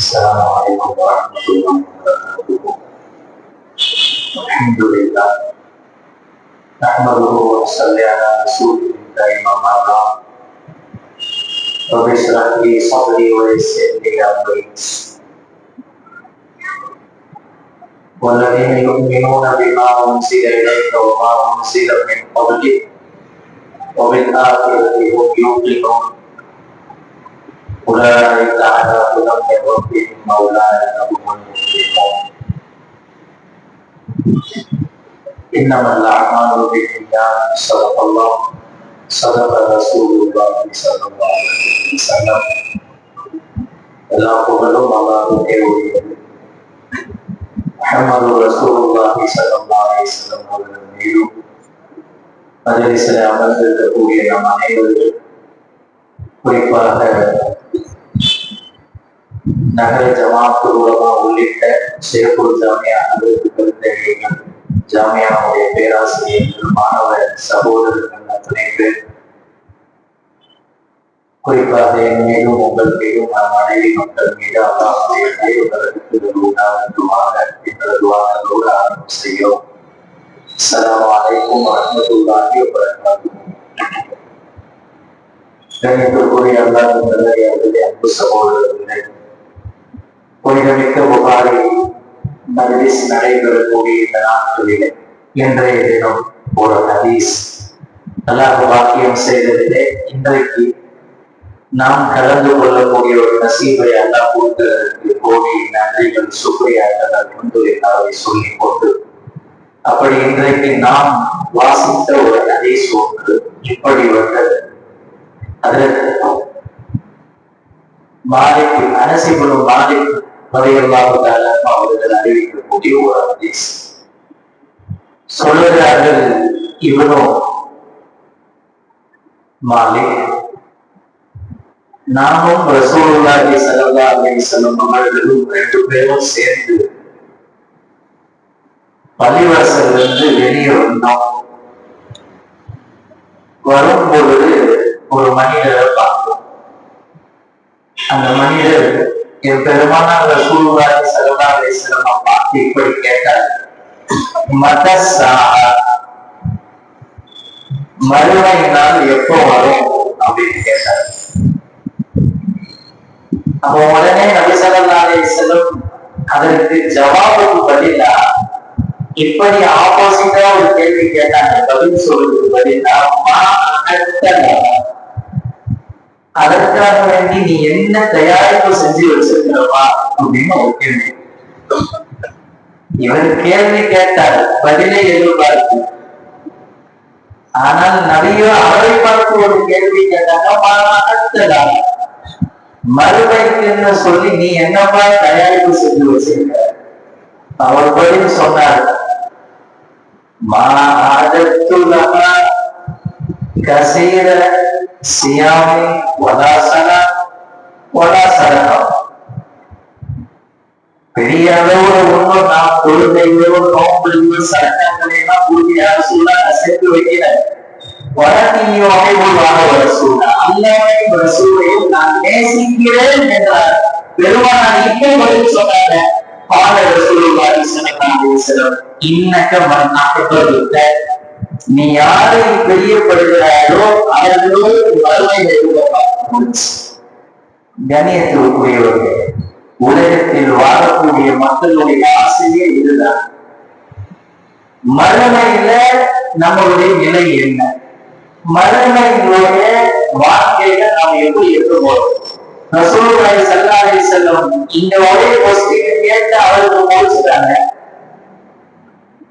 السلام عليكم ورحمة الله وبركاته الحمد لله نحمده ونصلي على رسوله الكريم أما بعد رب اشرح لي صدري ويسر لي أمري والذين يؤمنون بما أنزل إليك وما أنزل من قبلك وبالآخرة هم يوقنون أولئك على هدى من ربهم مولانا هم المفلحون إنما الأعمال بالنيات صدق الله صدق رسول الله صلى الله عليه وسلم எல்லா புகழும் அல்லாஹ்வுக்கே உரியது முஹம்மது ரசூலுல்லாஹி ஸல்லல்லாஹு அலைஹி வஸல்லம் அவர்கள் மீதும் அதில் சில அமர்ந்திருக்கக்கூடிய நம் அனைவரும் குறிப்பாக நகர ஜமாத்து உலமா உள்ளிட்ட சேப்பூர் ஜாமியா பெருந்தகைகள் ஜாமியாவுடைய பேராசிரியர்கள் மாணவ சகோதரர்கள் அத்தனை பேர் குறிப்பாக என் மீதும் உங்கள் மீதும் நம் மனைவி மக்கள் மீது அல்லாஹுடைய கைவுகளுக்கு உண்டாவதுமாக எங்களது வாதங்களோடு ஆரம்பம் செய்கிறோம் அஸ்ஸலாமு அலைக்கும் வரஹ்மத்துல்லாஹி வபரகாத்துஹு கணித்துக்குரிய அல்லாஹ் நல்லடியார்களே அன்பு சகோதரர்களே புனிதமிக்க புகாரி மஜ்லிஸ் நடைபெறக்கூடிய இந்த நாட்களிலே இன்றைய தினம் ஒரு ஹதீஸ். அல்லாஹ் வாக்கியம் செய்ததிலே இன்றைக்கு நாம் கலந்து கொள்ளக்கூடிய ஒரு நசீபை அல்லாஹ் கொடுத்ததற்கு கோடி நன்றிகள் சுக்ரியாக்கள் அல்ஹம்துலில்லாஹை சொல்லிக் கொண்டு அப்படி இன்றைக்கு நாம் வாசித்த ஒரு ஹதீஸ் ஒன்று இப்படி வந்தது. அதற்கு மாலிக் அரசிபுரம் மாலிக் ரலியல்லாஹு அவர்கள் அறிவிக்கக்கூடிய ஒரு ஹதீஸ் சொல்லுகிறார்கள் இவனோ மாலிக் நாமும் ரசூலுல்லாஹி ஸல்லல்லாஹு அலைஹி வஸல்லம் அவர்களும் ரெண்டு பேரும் சேர்ந்து பள்ளிவாசலிருந்து வெளியே வந்தோம். வரும்பொழுது ஒரு மனிதரை பார்த்தோம். அந்த மனிதர் என் பெருமானார் ரசூலுல்லாஹி ஸல்லல்லாஹு அலைஹி வஸல்லம் அப்பா இப்படி கேட்டார். மதசா மறுமை நாள் எப்போ வரும்? அப்படின்னு கேட்டார். அப்ப உடனே நபி ஸல்லல்லாஹு அலைஹி வஸல்லம் அதற்கு ஜவாபுக்கு பதிலா இப்படி ஆப்போசிட்டா ஒரு கேள்வி கேட்டாங்க பதில் சொல்றதுக்கு பதிலா மா அனத்தல. அதற்காக வேண்டி நீ என்ன தயாரிப்பு செஞ்சு வச்சிருக்கிறவா அப்படின்னு ஒரு கேள்வி. இவர் கேள்வி கேட்டார் பதிலை எதிர்பார்த்து. ஆனால் நபியோ அவரை பார்த்து ஒரு கேள்வி கேட்டாங்க மா அனத்தலா. சொல்லி நீ என்னப்பா தயாரிப்பு செஞ்சு வச்சிருக்க? அவர் பதில் சொன்னார் மா كثير صيام ولا صلاة ولا صدقة பெரிய அளவுல ஒன்றும் நாம் தொழுகையோ நோம்புகளோ சட்டங்களை எல்லாம் உறுதியாக சொல்ல சேர்த்து வைக்கிறேன். வழக்கியோ அமைவுள்ளாக வர சூழ அல்லாவையும் ரசூலையும் நான் நேசிக்கிறேன் என்றார். பெருமானார் இப்ப பதில் சொன்னாங்க. பால ரசூலுல்லாஹி வாரி அலைஹி வஸல்லம் இன்னக மன் அஹ்பப்த நீ யாரை பெரியப்படுகிறாயோ அவர்களோடு வறுமை கணியத்திற்குரியவர்கள் உலகத்தில் வாழக்கூடிய மக்களுடைய ஆசையே இதுதான். மறுமையில நம்மளுடைய நிலை என்ன? மறுமையினுடைய வாழ்க்கையில நாம் எப்படி இருக்க போறோம்? ரசூலுல்லாஹி ஸல்லல்லாஹு அலைஹி இந்த ஒரே கொஸ்டின் கேட்டு அவருக்கு முடிச்சுட்டாங்க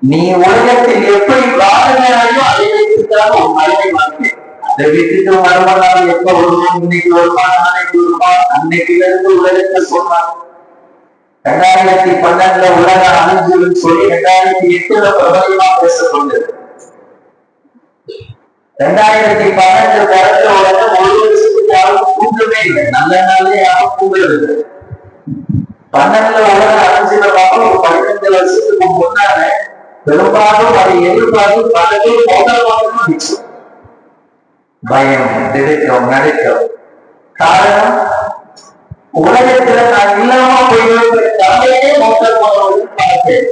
நீ உலகத்தில் எப்படி வாழ்கிறாயோ அதை வைத்துதான் உன் மறுமை வாழ்க்கை. அதை விட்டுட்டு மறுமணம் எப்ப வருவான்? இன்னைக்கு வருவான் நாளைக்கு வருவான் அன்னைக்குல இருந்து உலகத்தை சொல்றான் ரெண்டாயிரத்தி பன்னெண்டுல உலக அழிஞ்சுன்னு சொல்லி ரெண்டாயிரத்தி எட்டுல பிரபலமா பேசப்பட்டது. ரெண்டாயிரத்தி பன்னெண்டு பிறந்த உடனே ஒரு வருஷத்துக்கு யாரும் கூட்டமே இல்லை. நல்ல நாளே யாரும் கூடுறது இல்லை பன்னெண்டுல உலக அழிஞ்சுல பார்க்க ஒரு பதினஞ்சு வருஷத்துக்கு முன்னாடி பெரும்பாலும் அதை எதிர்பார்த்து பலவே மௌனமாக பயம் திடுக்கம் நடுக்கம். காரணம் உலகத்துல நான் இல்லாம போயிருக்கிற தந்தையே மௌத்தல் போனவர்கள் பார்த்தேன்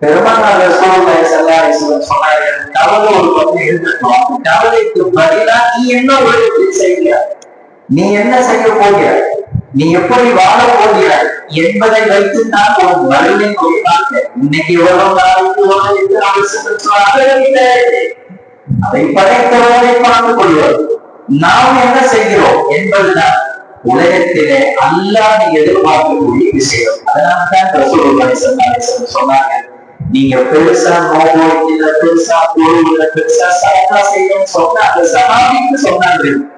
பெருமாள் சல்லாசன் சொன்னார்கள் கவலை ஒரு பக்கம் இருக்கட்டும் கவலைக்கு பதிலா நீ என்ன உலகத்தில் செய்கிறாய் நீ என்ன செய்ய போகிறாய் நீ எப்படி வாழ போகிறாய் என்பதை வைத்து தான் ஒரு மருளை கொள்ளாங்க இன்னைக்கு எவ்வளவு நாளைக்கு எவ்வளவு என்று அவசியம் அதை படைத்தவரை பார்த்து கொள்வோம். நாம் என்ன செய்கிறோம் என்பதுதான் உலகத்திலே அல்லாத எதிர்பார்க்கக்கூடிய விஷயம். அதனால்தான் ரசூலுல்லாஹி சொன்னாங்க நீங்க பெருசா நோம்பு பெருசா பொருள் பெருசா சரக்கா சொன்ன அந்த சகாபிக்கு சொன்னாங்க.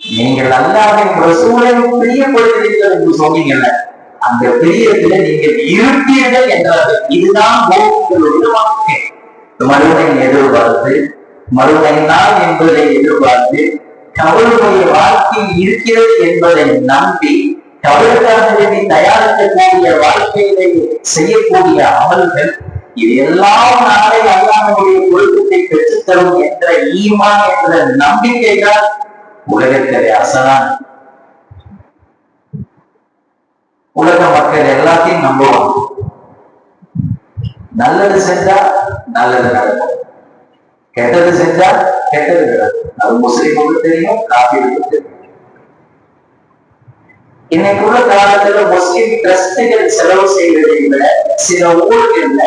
நீங்கள் அல்லாவின் ரசூலையும் பிரியப்படுகிறீர்கள் என்று சொன்னீங்கல்ல அந்த பிரியத்துல நீங்கள் இருப்பீர்கள் என்றார்கள். இதுதான் உங்களுடைய வாழ்க்கை மறுமை எதிர்பார்த்து மறுமை நாள் என்பதை எதிர்பார்த்து கவலுடைய வாழ்க்கை இருக்கிறது என்பதை நம்பி கவலுக்காக வேண்டி தயாரிக்கக்கூடிய வாழ்க்கையிலே செய்யக்கூடிய அமல்கள் இது எல்லாம் நாளை அல்லாமனுடைய ஒழுக்கத்தை பெற்றுத்தரும் என்ற ஈமான் என்ற நம்பிக்கை தான் உலகத்திலே அசலான் உலக மக்கள் எல்லாத்தையும் நம்புவாங்க. நல்லது செஞ்சா நல்லது நடக்கும். கெட்டது செஞ்சா கெட்டது நடக்கும். அது முஸ்லீமுக்கு தெரியும் காபிலுக்கு தெரியும். இன்னைக்கு உள்ள காலத்துல முஸ்லிம் டிரஸ்டுகள் செலவு செய்வதை விட சில ஊர்கள்ல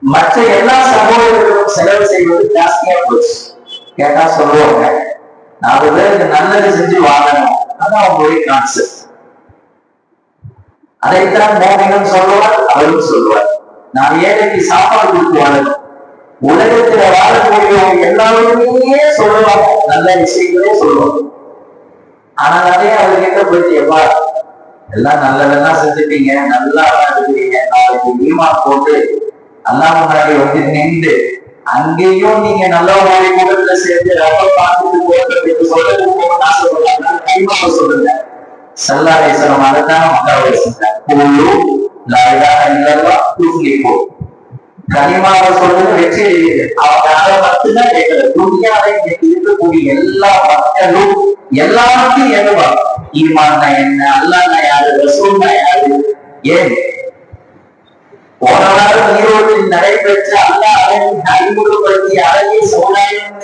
மற்ற எல்லா சமூகங்களும் செலவு செய்வது ஜாஸ்தியா போச்சு. கேட்டா சொல்லுவாங்க. நாலு பேருக்கு நல்லது செஞ்சு வாழணும் அதான் அவங்களுடைய கான்செப்ட் அதைத்தான் மோகனும் சொல்லுவார் அவரும் சொல்லுவார். நான் ஏழைக்கு சாப்பாடு கொடுத்து வாழணும் உலகத்துல வாழக்கூடியவங்க எல்லாருமே சொல்லுவாங்க. நல்ல விஷயங்களே சொல்லுவாங்க. ஆனா அதே அவர்கிட்ட போயிட்டு எவ்வா எல்லாம் நல்லதெல்லாம் செஞ்சுட்டீங்க. நல்லா வாழ்ந்துட்டீங்க நாளைக்கு ஈமா போட்டு அல்லா முன்னாடி வந்து நின்று அங்கேயும் நீங்க நல்ல ஒரு முகத்துல சேர்த்து ரப்ப பார்த்துட்டு போகிறது சொல்லுங்க நான் சொல்றேன். சொல்லுங்க அதைத்தான் மக்கள் செஞ்சாங்க குழு லாயிலா கனிமாவை சொல்றது வெற்றி அடையுது. அவங்க மட்டும்தான் கேட்கல. துணியாவை இருக்கக்கூடிய எல்லா மக்களும் எல்லாருக்கும் என்னவா? ஈமான்னா என்ன? அல்லாஹ்னா யாரு? ரசூல்னா யாரு? ஏன்? போன வாரம் ஈரோட்டில் நடைபெற்ற அல்லாஹ் அறிமுகப்படுத்திய அழகிய சமுதாயம்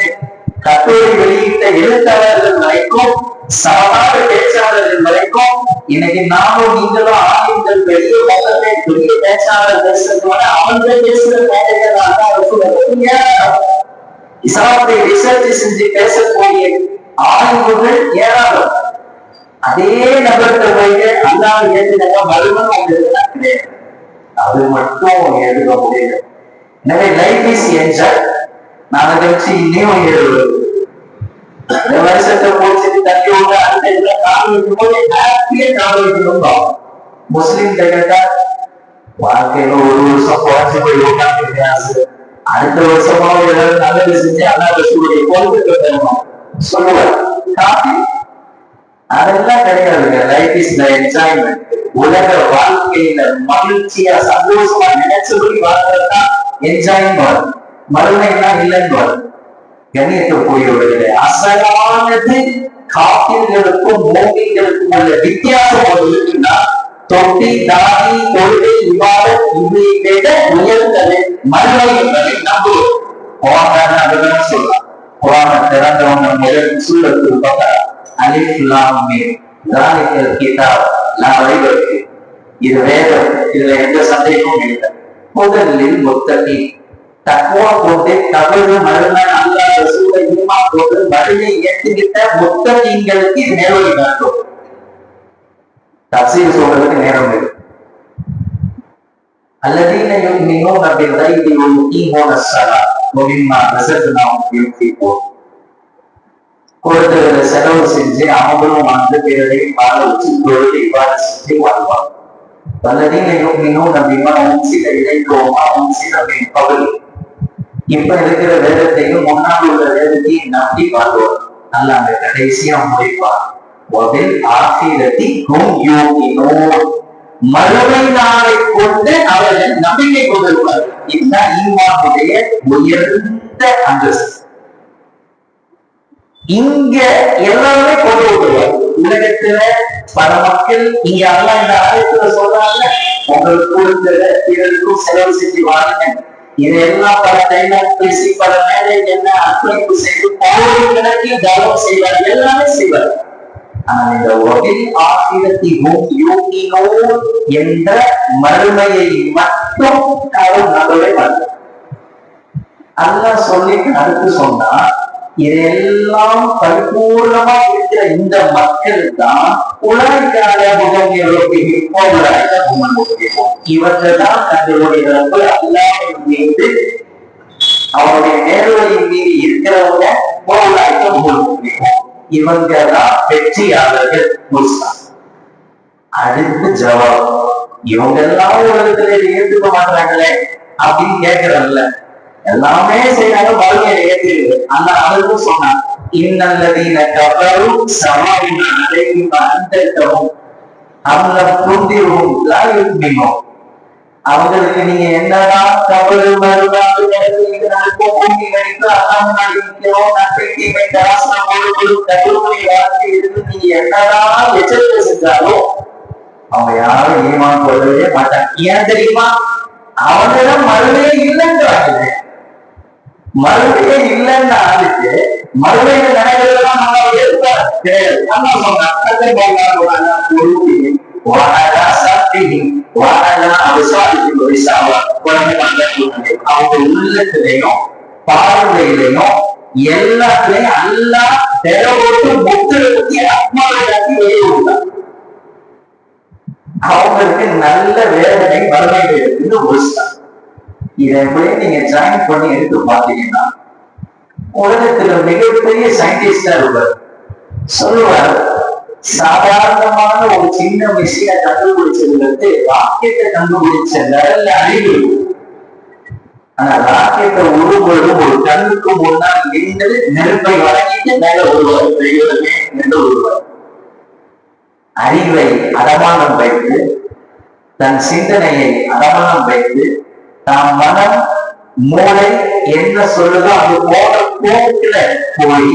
கட்டுரை வெளியிட்ட எழுத்தாளர்கள் வரைக்கும் சமமான பேச்சாளர்கள் வரைக்கும் இன்னைக்கு நாமும் நீங்களும் ஆயுங்கள் பெரிய மக்களே பெரிய பேச்சாளர் பேசுறதோட அவங்க பேசுற மேடைகள் இஸ்லாத்தை ரிசர்ச் செஞ்சு பேசக்கூடிய ஆய்வுகள் ஏராளம். அதே நபர்கிட்ட போயிட்டு அல்லாஹ் ஏற்றுனாங்க மறுமணம் உங்களுக்கு கிடையாது அது மட்டும் எழுத முடியல. எனவே லைஃப் இஸ் என்ஜாய் நான் அதை வச்சு இன்னும் எழுதுவது இந்த வருஷத்தை போச்சு தள்ளி விட்டு அந்த இதுல கால் போது ஹாப்பியா கால் வைக்கணும் முஸ்லீம் கேட்டா வாழ்க்கையில ஒரு வருஷம் குறைஞ்சு போய் உட்காந்து அடுத்த வருஷமா ஏதாவது நல்லது செஞ்சு அல்லா ரசூலுடைய பொறுப்பு தரணும் சொல்லுவார் காப்பி? அதெல்லாம் கிடையாதுங்க. லைஃப் இஸ் த என்ஜாய்மெண்ட் உலக வாழ்க்கையில மகிழ்ச்சியா சந்தோஷமா நினைச்சபடி வாழ்றதுதான் என்ஜாய்மெண்ட் மறுமைலாம் இல்லைன்னு கண்ணியத்துக்குரியவர்களே அசலானது காப்பிர்களுக்கும் மோகிகளுக்கும் உள்ள வித்தியாசம் ஒரு இருக்குன்னா தொட்டி தாடி கொள்கை விவாதம் இதை விட உயர்ந்தது மறுமை என்பதை நம்புவோம் போராட்டம் அதுதான் சொல்லலாம் குரான திறந்தவங்க முதல் சூழலுக்கு பார்த்தா கிதாப் நாம் அனைவருக்கு இது வேதம் இதுல எந்த சந்தேகமும் இல்லை. முதலில் முத்தகி தக்குவா போட்டு தவறு மருமன் அல்லா ரசூல இம்மா போட்டு வழியை ஏற்றுக்கிட்ட முத்தகிங்களுக்கு இது நேரம் காட்டும். தசீர் சொல்றதுக்கு நேரம் இருக்கு الذين يؤمنون بالغيب ويقيمون الصلاة ومما رزقناهم ينفقون கொடுத்ததுல செலவு செஞ்சு அவங்களும் வந்து பிறரை வாழ வச்சு தொழில் இவ்வாறு செஞ்சு வாழ்வாங்க வல்லதீன யோகினும் நம்பிமா உன்சில இணைக்கோமா உன்சில பகுதி. இப்ப இருக்கிற வேதத்தையும் முன்னால் உள்ள வேதத்தையும் நம்பி வாழ்வோம். நல்லா அந்த கடைசியா முடிப்பார் ஒதில் ஆசிரத்தி கும் மறுமை நாளை கொண்டு அவர்கள் நம்பிக்கை கொண்டிருப்பார் இதுதான் ஈமானுடைய உயர்ந்த அந்தஸ்து. இங்க எல்லாமே கொண்டு வருவார் உலகத்துல பல மக்கள் இங்க எல்லாம் இந்த ஆலயத்துல சொல்றாங்க உங்களுக்கு கொடுத்தத பிறருக்கும் செலவு செஞ்சு வாங்க இதெல்லாம் பல டைலாக் பேசி பல மேலே என்ன அர்ப்பணிப்பு செய்து கோடிக்கணக்கில் தவம் செய்வார். எல்லாமே செய்வார். ஆனால் இந்த ஒகில் ஆசிரத்திகும் யூகினோர் என்ற மறுமையை மட்டும் அவர் நடுவே வந்தார். அல்லாஹ் சொல்லிட்டு அடுத்து சொன்னா இதெல்லாம் பரிபூர்ணமா இருக்கிற இந்த மக்கள் தான் உலகால முகம் உலக முகம் இவர்கள் தான் தங்களுடைய ரப்ப அல்லாஹ்வின் மீது அவருடைய நேர்வழியின் மீது இருக்கிறவங்க உலக முகம் இவங்க தான் வெற்றியாளர்கள் முஸ்லாம் அடுத்து ஜவாப். இவங்க எல்லாம் உலகத்துல இதை மாட்டாங்களே அப்படின்னு கேக்குறல்ல எல்லாமே செய்யறாங்க வாழ்க்கையை ஏற்றுது அந்த அவருக்கும் சொன்னான் இன்னல்லதீன கபரும் சமாவுன அலையும் அந்தவும் அவங்க புந்திரும் லாயுமினோம் அவங்களுக்கு நீங்க என்னதான் கபரு மறுநாள் இருக்கிறோம் நீங்க என்னதான் எச்சரிக்கை செஞ்சாலும் அவங்க யாரும் ஈமான் கொள்ளவே மாட்டாங்க. ஏன் தெரியுமா? அவனிடம் மறுவே இல்லைன்ற மறுமையே இல்லைன்னு ஆளுக்கு மறுமையில நினைக்கிறதெல்லாம் நல்லா கிடையாது நம்ம குழந்தை பண்றது அவங்க உள்ளத்திலையும் பார்வையிலையும் எல்லாத்துலயும் அல்லா தெரவோட்டு முத்திரை பத்தி அத்மாவிடாக்கி அவங்களுக்கு நல்ல வேதனை வறுமையில் இருக்குன்னு இதை போய் நீங்க ஜாயின் பண்ணி எடுத்து பார்த்தீங்கன்னா உலகத்துல மிகப்பெரிய சயின்டிஸ்டா இருப்பார். சொல்லுவார் சாதாரணமான ஒரு சின்ன விஷயம் கண்டுபிடிச்சதுல இருந்து ராக்கெட்டை கண்டுபிடிச்ச லெவல்ல அறிவு. ஆனா ராக்கெட்டை உருவரும் ஒரு கண்ணுக்கு முன்னால் நின்று நெருப்பை வழங்கிட்டு மேல ஒருவர் பெரியவருமே நின்று ஒருவர் அறிவை அடமானம் வைத்து தன் சிந்தனையை அடமானம் வைத்து தாம் மனம் மூளை என்ன சொல்லுதோ அது போன போக்குல போய்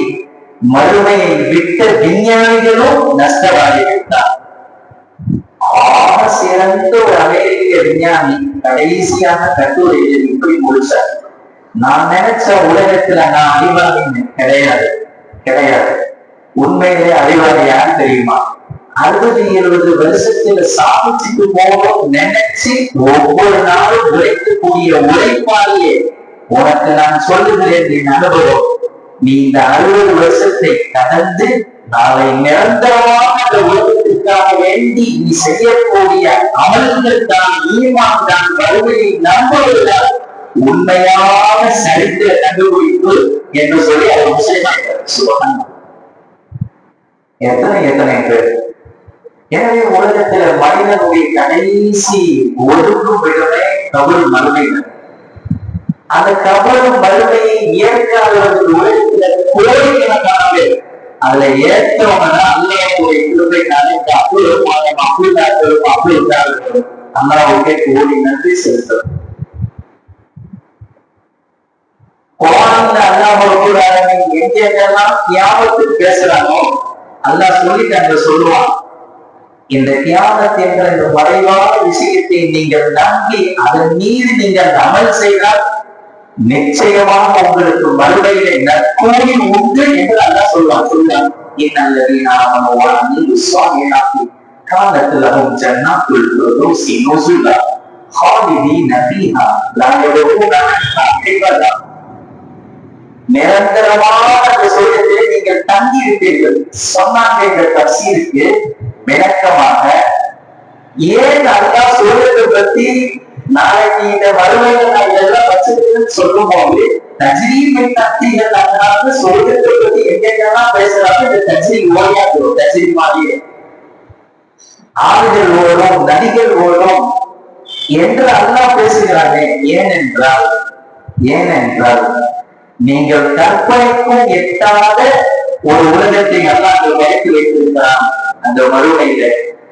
மறுமையை விட்ட விஞ்ஞானிகளும் நஷ்டவாதிகள் தான் ஆக சிறந்த ஒரு அமெரிக்க விஞ்ஞானி கடைசியான கட்டுரையில் இப்படி முடிச்சார். நான் நினைச்ச உலகத்துல நான் அறிவாளி கிடையாது. கிடையாது. உண்மையிலே அறிவாளி யார் தெரியுமா? அறுபது இருபது வருஷத்துல சாப்பிட்டு போகணும் நினைச்சு ஒவ்வொரு நாளும் உழைக்கக்கூடிய உழைப்பாளியே. உனக்கு நான் சொல்லுகிறேன் என் அனுபவம். நீ இந்த அறுபது வருஷத்தை கடந்து நாளை நிரந்தரமாக அந்த உலகத்திற்காக வேண்டி நீ செய்யக்கூடிய அமல்கள் தான் ஈமான் தான் வறுமையை நம்புவதுதான் உண்மையான சரித்திர கண்டுபிடிப்பு என்று சொல்லி அவர் விஷயமாக சொல்லுவாங்க. எத்தனை எத்தனை பேர்? எனவே உலகத்துல மனிதனுடைய கடைசி ஒழுங்கும் இடமே கபல் மறுமைகள் அந்த கபலும் மறுமையை ஏற்காதவர்கள் உலகத்துல கோடிக்கணக்கான பேர் அதுல ஏற்றவங்கன்னா அல்லாவுடைய கிருபைனால இந்த அப்புறம் அப்படிதான் அப்படிதான் அண்ணாவுக்கே கோடி நன்றி செலுத்தும் குரான்ல அல்லாஹ் கூட எங்கெல்லாம் தியாகத்துக்கு பேசுறாங்க அல்லா சொல்லிட்டு சொல்லுவான். இந்த தியானத் என்ற இந்த மறைவான விஷயத்தை நீங்கள் நம்பி அதன் மீது நீங்கள் அமல் செய்தால் நிச்சயமாக உங்களுக்கு மறுபடியில நற்கூலி உண்டு என்று அல்லா சொல்லுவான் சொல்லுவான் இன்னல்லது நாம வாழ்ந்து விஸ்வாமியாக்கி காலத்துலகும் ஜன்னாக்குள் ரோசி நோசுல்லா ஹாலிதி நபீனா லாயோடா நிரந்தரமான அந்த சொல்லிட்டு நீங்கள் தங்கி இருப்பீர்கள் சொன்னாங்க எங்கள் இருக்கு விளக்கமாக ஏன் அல்லா சூரியத்தை பத்தி நாளைக்கு இந்த வறுமையில நான் இதெல்லாம் வச்சிருக்கேன்னு சொல்லும் போது தஜ்ரீபின் தத்திகள் அதனால சொர்க்கத்தை பத்தி எங்கெங்கெல்லாம் பேசுறாங்க இந்த தஜ்ரி ஓடியாக்குறோம் தஜ்ரி மாதிரியே. ஆடுகள் ஓடும் நதிகள் ஓடும் என்று அல்லாஹ் பேசுகிறானே. ஏனென்றால் ஏனென்றால் நீங்கள் கற்பனைக்கும் எட்டாத ஒரு உலகத்தை அல்லாஹ் வைத்து வைத்திருக்கிறான். அந்த மறுமையில.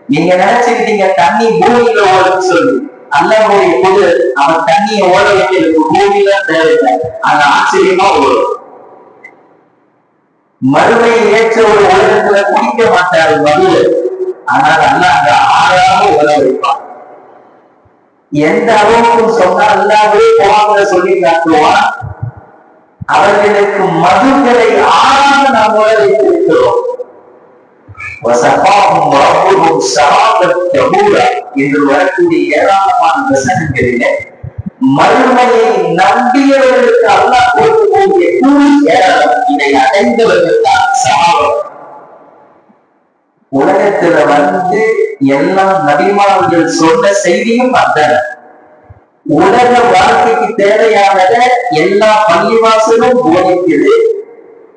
நீங்க நினைச்சிருக்கீங்க தண்ணி பூமியில ஓடும் சொல்லி. அல்லாஹ்வுடைய பொது அவன் தண்ணியை ஓட வைக்கிறதுக்கு பூமியில தேவையில்லை அந்த ஆச்சரியமா ஓடும். மறுமையை ஏற்ற ஒரு உலகத்துல குடிக்க மாட்டாரு மது ஆனால் அல்ல அந்த ஆறாம உல வைப்பான் எந்த அளவுக்கு சொன்னா அல்லாவே போவாங்க சொல்லி காட்டுவான்? அவர்களுக்கு மதுக்களை ஆறாம நாம் உணர வைத்திருக்கிறோம். வசப்பாவும் ரப்புகும் ஷராபத் தபூரா என்று வரக்கூடிய ஏராளமான வசனங்களிலே மறுமையை நம்பியவர்களுக்கு அல்லாஹ் கொடுக்கக்கூடிய கூலி ஏராளம் இதை அடைந்தவர்கள் தான் சகாபம் உலகத்துல வந்து எல்லா நபிமார்கள் சொன்ன செய்தியும் அத்தன உலக வாழ்க்கைக்கு தேவையானத எல்லா பள்ளிவாசலும் போதிக்கிறது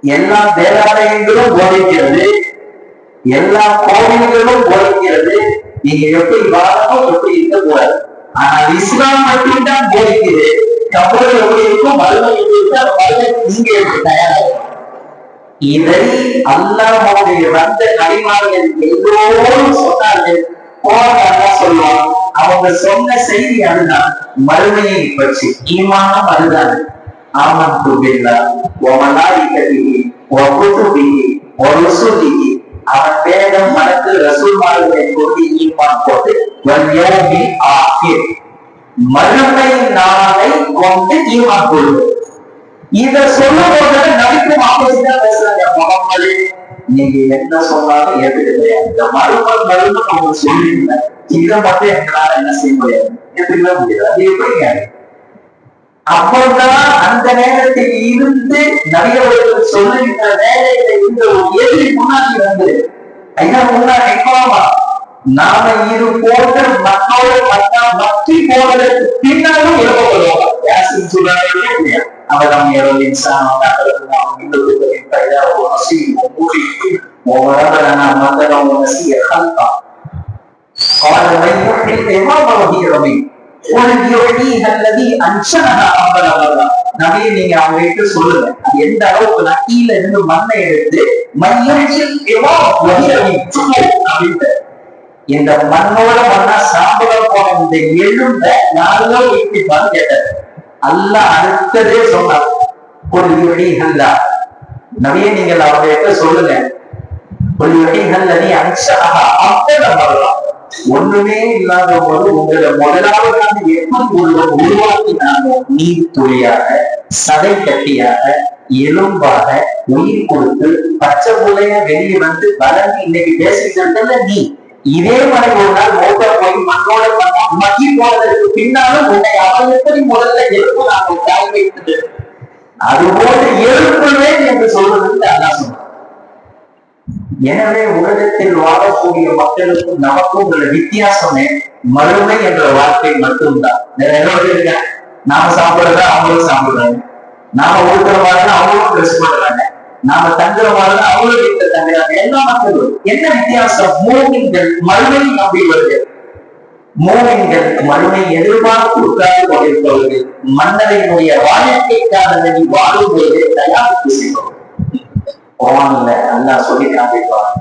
எல்லா தேவாலயங்களும் போதிக்கிறது எல்லா கோவில்களும் போதிக்கிறது. நீங்க எப்படி வாழணும் எப்படி இருக்க கூடாது ஆனால் இஸ்லாம் மட்டும்தான் போதிக்குது. கபர் எப்படி இருக்கும் மருமை எப்படி இருக்கும் அந்த நீங்க எப்படி தயாராகும். இதை அல்லாஹுடைய வந்த நபிமார்கள் எல்லோரும் சொன்னார்கள். போராட்டம் சொல்லுவான் அவங்க சொன்ன செய்தி அதுதான். மறுமையை பற்றி. ஈமானம் அதுதான். ஆமன் துபில்லா ஒமலாரிகதிகி ஒகுதுபிகி ஒருசுதிகி அவன் வேதம் மனக்கு ரசூல்மார்களை கொண்டு ஈமான் போட்டு வல்யோமி ஆகிர் மறுமை நாளை கொண்டு ஈமான் கொள்வது இத சொல்லும் போது நபிக்கும் ஆப்போசிட்டா பேசுறாங்க முகமது நீங்க என்ன சொன்னாலும் ஏற்றுக்கலையா இந்த மறுமல் மருந்து அவங்க சொல்லிருந்த இதை மட்டும் எங்களால என்ன செய்ய முடியாது? ஏற்றுக்கவே முடியாது. அது எப்படிங்க அப்போதான் அந்த நேரத்தில் இருந்து நபியவர்கள் சொல்லுகின்ற வேலையில இருந்த ஒரு எதிரி முன்னாடி வந்து ஐயா முன்னாடி நிற்கலாமா நாம இது போன்ற மக்களோட மக்கா மக்கி போவதற்கு பின்னாலும் எழுப்பப்படுவோம் யாசின் சொல்றாங்க இல்லையா அவரம் يرى الإنسان خلقناه من نطفة فإذا هو نصيب مبين وضرب لنا مثلا ونسي خلقه قال من يحيي العظام وهي رميم நீங்க அவங்க கிட்ட சொல்லுங்க. அது எந்த அளவுக்கு நான் கீழே இருந்து மண்ணை எடுத்து மையத்தில் அப்படின்ட்டு. இந்த மண்ணோட மண்ணா சாப்பிட போன இந்த எழுந்த நாளோ இப்படிப்பான்னு கேட்டாரு. அல்ல அடுத்ததே சொன்னார் ஒரு வழி ஹல்லா நவிய நீங்கள் அவர்கிட்ட சொல்லுங்க ஒரு வழி ஹல்ல நீ அம்சமாக ஒண்ணுமே இல்லாத போது உங்களை முதலாவதாக எப்படி உள்ள உருவாக்கினாங்க நீர் துளியாக சதை கட்டியாக எலும்பாக உயிர் கொடுத்து பச்சை புள்ளைய வெளியே வந்து வளர்ந்து இன்னைக்கு பேசிட்டு நீ? இதே மாதிரி ஒரு நாள் மோட்ட போய் மண்ணோட மக்கி போனதற்கு பின்னாலும் உன்னை அவன் எப்படி முதல்ல எழுப்பு நாங்கள் தாய் வைத்தது அதுபோல எழுப்புவேன் என்று சொல்வதற்கு அல்லா சொன்னார் எனவே உலகத்தில் வாழக்கூடிய மக்களுக்கும் நமக்கும் உள்ள வித்தியாசமே மறுமை என்ற வார்த்தை மட்டும்தான். வேற பேர் இருக்க? நாம சாப்பிடுறதா அவங்களும் சாப்பிடுறாங்க. நாம ஊட்டுற மாதிரி அவங்களும் ட்ரெஸ் பண்றாங்க நாம தங்குற மாதிரி அவங்களும் வீட்டுல தங்குறாங்க. எல்லா மக்களும் என்ன வித்தியாசம்? மூவிங்கள் மறுமை நம்பி வருது. மூவிங்கள் மறுமை எதிர்பார்த்து உட்கார்ந்து கொண்டிருப்பவர்கள் மன்னரையினுடைய வாழ்க்கைக்கான வாழும்போது தயாரிப்பு செய்பவர்கள். குரான்ல நல்லா சொல்லி காண்பிப்பாங்க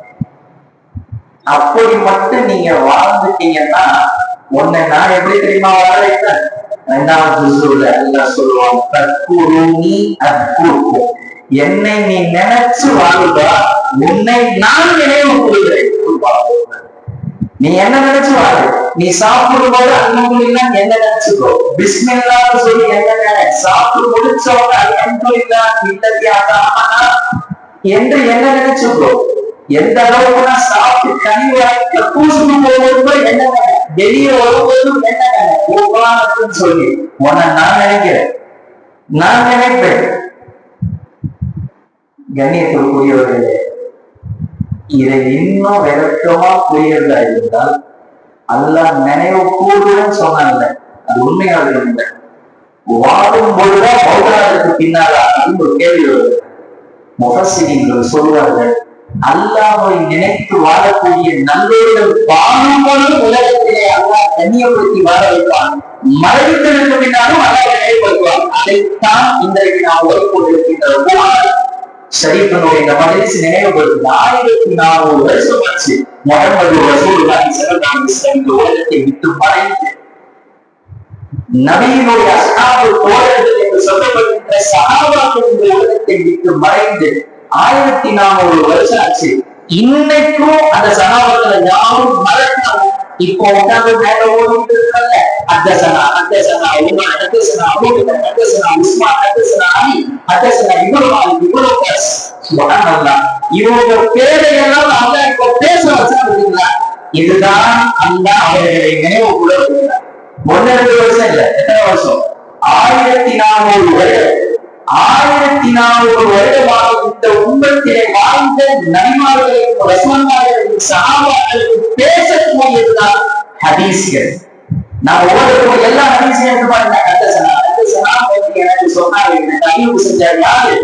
அப்படி மட்டும் நீங்க வாழ்ந்துட்டீங்கன்னா உன்னை நான் எப்படி தெரியுமா வாழ வைப்பேன் ரெண்டாவது சொல்ல அல்லாஹ் சொல்லுவான் நீ அற்புறுக்கும் என்னை நீ நினைச்சு வாழ்வா உன்னை நான் நினைவு கூறுகிறேன் நீ என்ன நினைச்சு வாழு? நீ சாப்பிடும் போது அல்ஹம்துலில்லா என்ன நினைச்சுக்கோ? பிஸ்மில்லான்னு சொல்லி என்ன நினை? சாப்பிட்டு முடிச்சவங்க அல்ஹம்துலில்லா இல்லதி என்று என்ன நினைச்சுக்கோ எந்த அளவுக்கு சாப்பிட்டு கனிவாய்க்க பூசுக்கு போகும்போது என்ன வெளியே வரும்போதும் என்ன நினை சொல்லி உன்னை நான் நினைக்கிறேன். நான் நினைப்பேன். கண்ணியத்திற்குரியவர்களே இதை இன்னும் விளக்கமா புரியறதா இருந்தால் அல்ல நினைவு கூடுதல் சொன்னாங்க அது உண்மையாக இல்லை. வாடும் பொழுதுதான் மௌதாருக்கு பின்னால அப்படின்னு ஒரு கேள்வி வருது. முகசிரிகள் சொல்வார்கள் அல்லாவை நினைத்து வாழக்கூடிய நல்லோர்கள் வாழும் உலகத்திலே அல்லா கண்ணியப்படுத்தி வாழ வைப்பான். மறைத்ததற்கு பின்னாலும் அல்லாஹ் நினைவுபடுத்துவான் அதைத்தான் இன்றைக்கு நாம் ஓய்வு கொண்டிருக்கின்ற ஷரீஃபனுடைய இந்த மஜலிஸ் நினைவுபடுத்து ஆயிரத்தி நானூறு வருஷம் ஆச்சு. முகமது ரசூலுல்லாஹி ஸல்லல்லாஹு அலைஹி வஸல்லம் இந்த உலகத்தை விட்டு மறைந்து நபியினுடைய அஸ்ஹாபு தோழர்கள் என்று சொல்லப்படுகின்ற சஹாபாக்கள் விட்டு மறைந்து ஆயிரத்தி நானூறு வருஷம் ஆச்சு. இன்னைக்கும் அந்த சகாபாக்களை யாரும் மறக்கணும் இப்போ உட்கார்ந்து மேல ஓடிட்டு இருக்கல அத்தசனா அத்தசனா உமர் அத்தசனா அபூபக்கர் அத்தசனா உஸ்மான் அத்தசனா அலி அத்தசனா இவ்வளவு மாலிக் இவ்வளவு பேஸ் சுபஹானல்லாஹ் இவங்க பேரையெல்லாம் அல்லாஹ் இப்போ பேச வச்சாங்க இதுதான் அல்லாஹ் அவர்களை நினைவு கூட ஒன்னு ரெண்டு வருஷம் இல்ல. எத்தனை வருஷம்? ஆயிரத்தி நானூறு வருடம். ஆயிரத்தி நானூறு வருடமாக இந்த உண்மத்திலே வாழ்ந்த நபிமார்களுக்கும் ரசூல்மார்களுக்கும் சகாபாக்களுக்கும் பேசக்கூடியதுதான் ஹதீஸ்கள். நான் ஒவ்வொருத்தரும் எல்லா ஹதீஸையும் எடுத்து பாருங்க. ஹதசனா ஹதசனா பத்தி எனக்கு சொன்னாரு. எனக்கு அறிவு செஞ்சார் யாரு?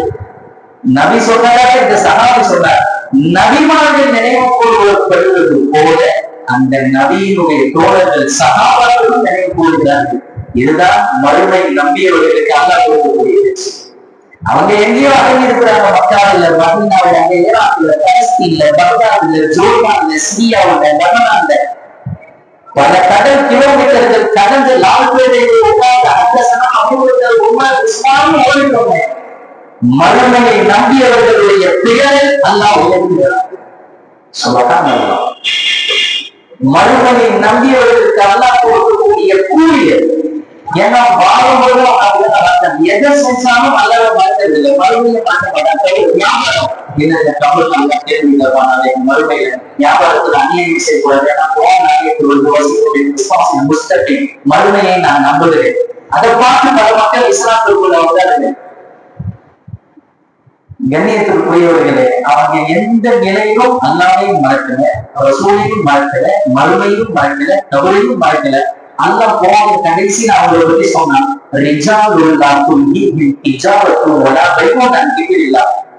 நபி சொன்னதா இந்த சகாபி சொன்னார்? நபிமார்கள் நினைவு கூறுவப்படுவது போல அந்த நபியினுடைய தோழர்கள் சகாபாக்களும் நினைவு கூறுகிறார்கள் இதுதான் மறுமை நம்பியவர்களுக்கு அல்லாஹ் கொடுக்கக்கூடிய அவங்க எங்கேயோ அடங்கி இருக்கிறாங்க மக்காவில் மதீனாவில் அங்க ஈராக்ல பலஸ்தீன்ல பக்தாதுல ஜோர்டான்ல சிரியாவுல லெபனான்ல. பல கடல் கிலோமீட்டர்கள் கடந்து லால்பேட்டையில் உட்கார்ந்து அத்தசனா அபூபக்கர் உமர் உஸ்மான் ஓடிக்கோங்க மறுமையை நம்பியவர்களுடைய பெயரை அல்லாஹ் உயர்த்துகிறார். சொல்லத்தான் மனிதனை நம்பியவர்களுக்கு அல்லா கொடுக்கக்கூடிய கூலி ஏன்னா வாழும்போதும் அப்படிதான் எதை செஞ்சாலும் அல்லது மறந்ததில்லை மறுமையை மாற்ற மாட்டாங்க ஞாபகம் இந்த தமிழ் நல்லா கேள்விகள் மறுமையில ஞாபகத்தில் அந்நியம் செய்யக்கூடாது ஏன்னா போன நாயகத்தில் மறுமையை நான் நம்புகிறேன். அதை பார்த்து பல மக்கள் இஸ்லாத்திற்குள்ள வந்தார்கள் கண்ணியத்திற்குரியவர்களே அவங்க எந்த நிலையிலும் அல்லாமையும் மறக்கல ரசூலையும் மறக்கல மறுமையும் மறக்கல தவறையும் மறக்கல. அல்ல போன கடைசி அவங்களை பத்தி சொன்னான்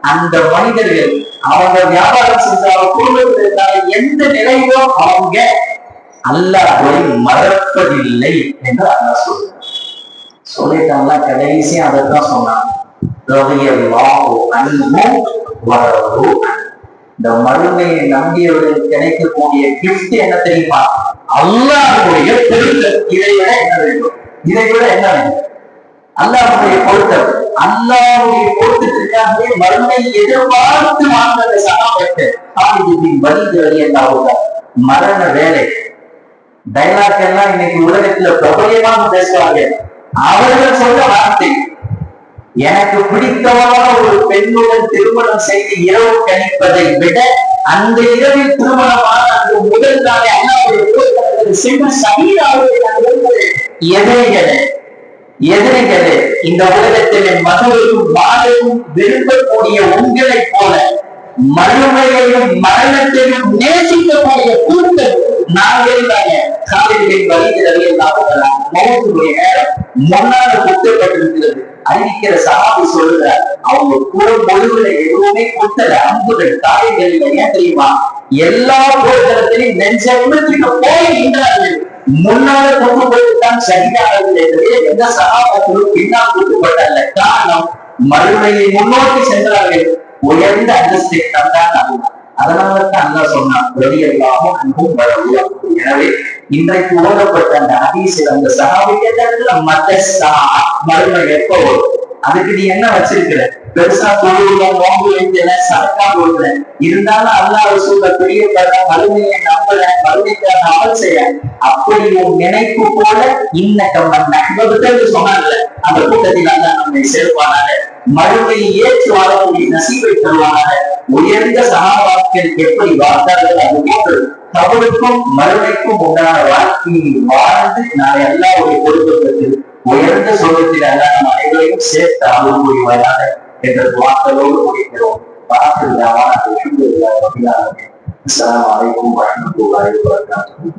அந்த மனிதர்கள் அவங்க வியாபாரம் செஞ்சாலும் குடும்பத்தில் இருந்தாலும் எந்த நிலையிலும் அவங்க அல்லாஹை மறப்பதில்லை என்று அல்லாஹ் சொல்றான். சொல்லிட்டாங்களா கடைசி அதைத்தான் சொன்னான். ரலியல்லாஹு அன்ஹும் வரது இந்த மறுமையை நம்பியவர்களுக்கு கிடைக்கக்கூடிய கிஃப்ட் என்ன தெரியுமா? அல்லாஹ்வுடைய பொருத்தம். இதை விட என்ன வேண்டும்? இதை விட என்ன வேண்டும்? அல்லாஹ்வுடைய பொருத்தம். அல்லாஹ்வுடைய பொருத்தத்திற்காகவே மறுமை எதிர்பார்த்து வாழ்ந்த சகாபத்து ஆதிபின் வலிது வழியல்லாவுங்க மரண வேலை. டைலாக் எல்லாம் இன்னைக்கு உலகத்துல பிரபலியமாக பேசுவாங்க. அவர்கள் சொல்ற வார்த்தை எனக்கு பிடித்தமான ஒரு பெண்ணுடன் திருமணம் செய்து இரவு கணிப்பதை விட அந்த இரவில் திருமணமான அந்த முதல் நாளை அண்ணாவுடைய சென்று சகிதாவுடைய எதிரிகளே எதிரிகளே இந்த உலகத்திலே மகளும் வாழையும் விரும்பக்கூடிய உங்களைப் போல மறுமையையும் மரணத்தையும் நேசிக்கக்கூடிய கூட்டம் நாங்கள் தானே. காவிரிகளின் வழிகிறது மௌத்துடைய நேரம் முன்னால குத்தப்பட்டிருக்கிறது அறிவிக்கிற சகாபி சொல்ற அவங்க போர் பொழுதுல எதுவுமே குத்தல அம்புகள் காயங்கள் ஏன் தெரியுமா? எல்லா போர்க்களத்திலையும் நெஞ்ச விமர்சிக்க போகின்றார்கள் முன்னால கொண்டு போய்தான் சரியாகவில்லை எந்த சகாபத்திலும் பின்னால் கூட்டுப்பட்டல்ல காரணம் மறுமையை முன்னோக்கி சென்றார்கள். உயர்ந்த அந்தஸ்தை தந்தான் அதனால தான் அல்லா சொன்னான் வெளியெல்லாமும் அன்பும் வரவில்லை எனவே இன்றைக்கு ஓதப்பட்ட அந்த ஹதீஸில் அந்த சகாபி மதஸ்தா சா மறுமை எப்போ? அதுக்கு நீ என்ன வச்சிருக்கிற? பெருசா தொழுவுல நோம்பு வைக்கல சரக்கா போடல இருந்தாலும் அல்லாஹ் ரசூல பிரியப்பட மறுமையை நம்பல மறுமைக்கான அமல் செய்ய. அப்படி உன் நினைப்பு போல இன்னக்கம்மன் நண்பர்கள் சொன்னாங்கல்ல அந்த கூட்டத்தில் அல்ல நம்மை சேர்ப்பானாங்க மறுமையை ஏற்று வாழக்கூடிய நசீவை தருவானாக. உயர்ந்த சகாபாக்கள் எப்படி வாழ்ந்தார்கள் அது போன்று தவறுக்கும் மறுமைக்கும் உண்டான வாழ்க்கையை வாழ்ந்து நான் எல்லாருடைய பொறுப்பதற்கு உயர்ந்த சொல்வத்தில் அல்ல நம் அனைவரையும் சேர்த்து அருள் புரிவாயாக என்ற வார்த்தையோடு முடிக்கிறோம் பார்த்து அஸ்ஸலாமு அலைக்கும் வரஹ்மத்துல்லாஹி வபரகாத்துஹு